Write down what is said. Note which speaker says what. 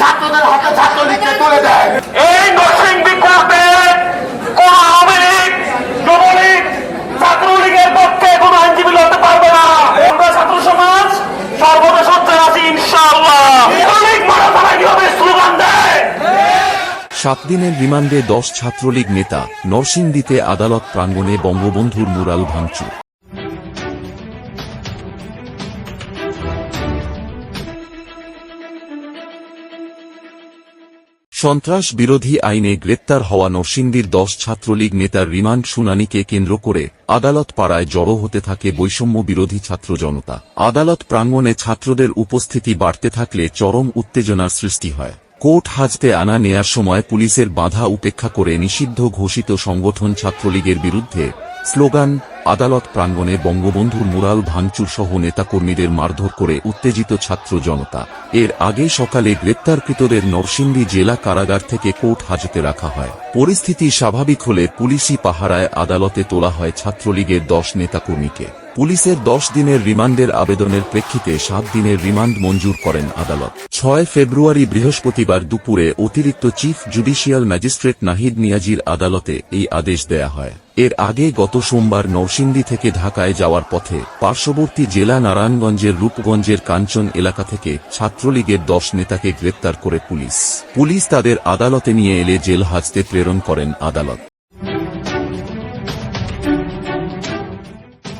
Speaker 1: ছাত্রদের হাতে ছাত্রলীগকে তুলে দেয়।
Speaker 2: এই নরসিংদী ক্লাবে কোন আওয়ামী লীগ, যুবলীগ, ছাত্রলীগের পক্ষে কোন আইনজীবী লড়তে পারবে না। আমরা ছাত্র সমাজ সর্বদা সত্যায় আছি, ইনশাআল্লাহ।
Speaker 3: সাত দিনের রিমান্ডে দশ ছাত্রলীগ নেতা নরসিংদীতে আদালত প্রাঙ্গণে বঙ্গবন্ধুর মুরাল ভাঙচুর। সন্ত্রাস বিরোধী আইনে গ্রেপ্তার হওয়া নরসিংদীর দশ ছাত্রলীগ নেতার রিমান্ড শুনানিকে কেন্দ্র করে আদালত পাড়ায় জড়ো হতে থাকে বৈষম্য বিরোধী ছাত্র জনতা। আদালত প্রাঙ্গণে ছাত্রদের উপস্থিতি বাড়তে থাকলে চরম উত্তেজনার সৃষ্টি হয়। কোর্ট হাজতে আনা নেয়ার সময় পুলিশের বাধা উপেক্ষা করে নিষিদ্ধ ঘোষিত সংগঠন ছাত্রলীগের বিরুদ্ধে স্লোগান আদালত প্রাঙ্গণে বঙ্গবন্ধুর মুরাল ভাঙচুর সহ নেতাকর্মীদের মারধর করে উত্তেজিত ছাত্র জনতা। এর আগে সকালে গ্রেপ্তারকৃতদের নরসিংদী জেলা কারাগার থেকে কোর্ট হাজতে রাখা হয়। পরিস্থিতি স্বাভাবিক হলে পুলিশি পাহারায় আদালতে তোলা হয় ছাত্রলীগের দশ নেতাকর্মীকে। পুলিশের দশ দিনের রিমান্ডের আবেদনের প্রেক্ষিতে সাত দিনের রিমান্ড মঞ্জুর করেন আদালত। ছয় ফেব্রুয়ারি বৃহস্পতিবার দুপুরে অতিরিক্ত চিফ জুডিশিয়াল ম্যাজিস্ট্রেট নাহিদ নিয়াজির আদালতে এই আদেশ দেয়া হয়। এর আগে গত সোমবার নরসিংদী থেকে ঢাকায় যাওয়ার পথে পার্শ্ববর্তী জেলা নারায়ণগঞ্জের রূপগঞ্জের কাঞ্চন এলাকা থেকে ছাত্রলীগের দশ নেতাকে গ্রেপ্তার করে পুলিশ। পুলিশ তাদের আদালতে নিয়ে এলে জেল হাজতে প্রেরণ করেন আদালত।